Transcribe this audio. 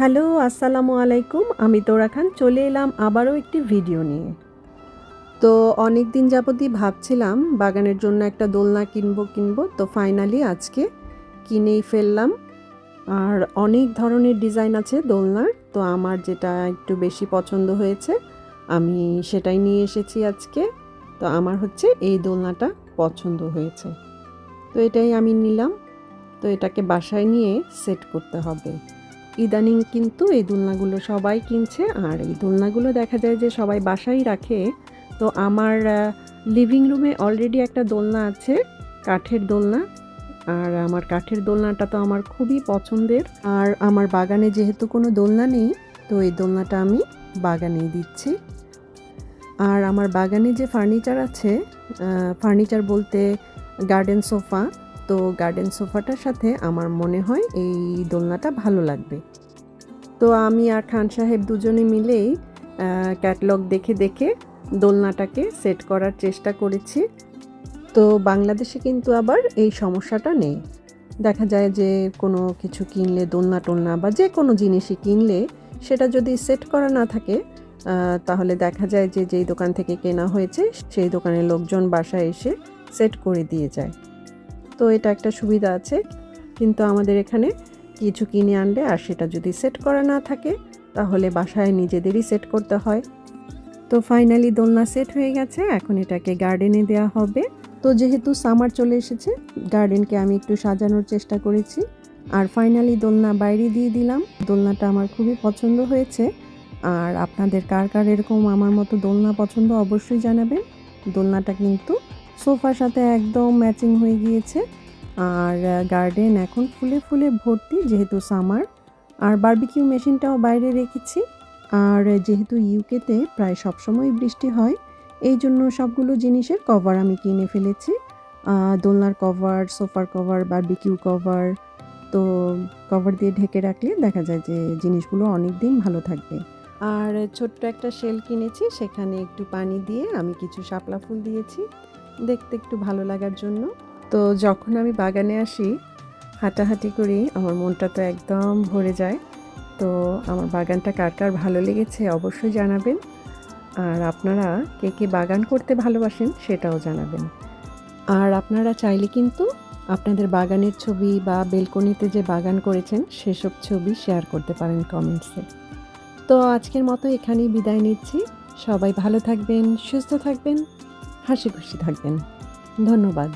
Hello, আসসালামু আলাইকুম। আমি তোরা খান, চলে এলাম আবারও একটি ভিডিও নিয়ে। তো অনেক দিন যাবতই ভাবছিলাম, বাগানের জন্য একটা দোলনা কিনবো কিনবো। তো ফাইনালি আজকে কিনেই ফেললাম। আর অনেক ধরনের ডিজাইন আছে দোলনার। তো আমার যেটা একটু বেশি পছন্দ হয়েছে, আমি সেটাই নিয়ে এসেছি আজকে। তো আমার হচ্ছে এই দোলনাটা পছন্দ হয়েছে। তো এটাই আমি নিলাম। তো এটাকে বাসায় নিয়ে সেট করতে হবে। ইদানিং কিন্তু এই দোলনাগুলো সবাই কিনছে, আর এই দোলনাগুলো দেখা যায় যে সবাই বাসায় রাখে। তো আমার লিভিং রুমে অলরেডি একটা দোলনা আছে, কাঠের দোলনা। আর আমার কাঠের দোলনাটা তো আমার খুবই পছন্দের। আর আমার বাগানে যেহেতু কোনো দোলনা নেই, তো এই দোলনাটা আমি বাগানেই দিচ্ছি। আর আমার বাগানে যে ফার্নিচার আছে ফার্নিচার বলতে গার্ডেন সোফা তো গার্ডেন সোফাটার সাথে আমার মনে হয় এই দোলনাটা ভালো লাগবে। তো আমি আর খান সাহেব দুজনে মিলেই ক্যাটলগ দেখে দেখে দোলনাটাকে সেট করার চেষ্টা করেছি। তো বাংলাদেশে কিন্তু আবার এই সমস্যাটা নেই। দেখা যায় যে কোনো কিছু কিনলে, দোলনা টোলনা বা যে কোনো জিনিসই কিনলে সেটা যদি সেট করা না থাকে তাহলে দেখা যায় যে যেই দোকান থেকে কেনা হয়েছে, সেই দোকানের লোকজন বাসায় এসে সেট করে দিয়ে যায়। তো এটা একটা সুবিধা আছে। কিন্তু আমাদের এখানে কিছু কিনে আনলে আর সেটা যদি সেট করা না থাকে, তাহলে বাসায় নিজেদেরই সেট করতে হয়। তো ফাইনালি দোলনা সেট হয়ে গেছে, এখন এটাকে গার্ডেনে দেওয়া হবে। তো যেহেতু সামার চলে এসেছে গার্ডেনকে আমি একটু সাজানোর চেষ্টা করেছি। আর ফাইনালি দোলনা বাইরে দিয়ে দিলাম। দোলনাটা আমার খুবই পছন্দ হয়েছে। আর আপনাদের কার কার এরকম আমার মতো দোলনা পছন্দ অবশ্যই জানাবেন। দোলনাটা কিন্তু সোফার সাথে একদম ম্যাচিং হয়ে গিয়েছে। আর গার্ডেন এখন ফুলে ফুলে ভর্তি যেহেতু সামার। আর বার্বিকিউ মেশিনটাও বাইরে রেখেছি। আর, যেহেতু ইউকেতে প্রায় সবসময় বৃষ্টি হয়, এই জন্য সবগুলো জিনিসের কভার আমি কিনে ফেলেছি। দোলনার কভার, সোফার কভার, বারবিকিউ কভার, তো কভার দিয়ে ঢেকে রাখলে দেখা যায় যে জিনিসগুলো অনেক দিন ভালো থাকবে। আর, ছোট্ট একটা শেল কিনেছি, সেখানে একটু পানি দিয়ে আমি কিছু শাপলা ফুল দিয়েছি। দেখতে একটু ভালো লাগার জন্য। তো যখন আমি বাগানে আসি, হাঁটাহাঁটি করি, আমার মনটা তো একদম ভরে যায়। তো আমার বাগানটা কার কার ভালো লেগেছে অবশ্যই জানাবেন। আর আপনারা কে কে বাগান করতে ভালোবাসেন সেটাও জানাবেন। আর আপনারা চাইলে কিন্তু আপনাদের বাগানের ছবি বা বেলকনিতে যে বাগান করেছেন, সেসব ছবি শেয়ার করতে পারেন কমেন্টসে। তো আজকের মতো এখানেই বিদায় নিচ্ছি। সবাই ভালো থাকবেন, সুস্থ থাকবেন। হাসি খুশি থাকবেন ধন্যবাদ।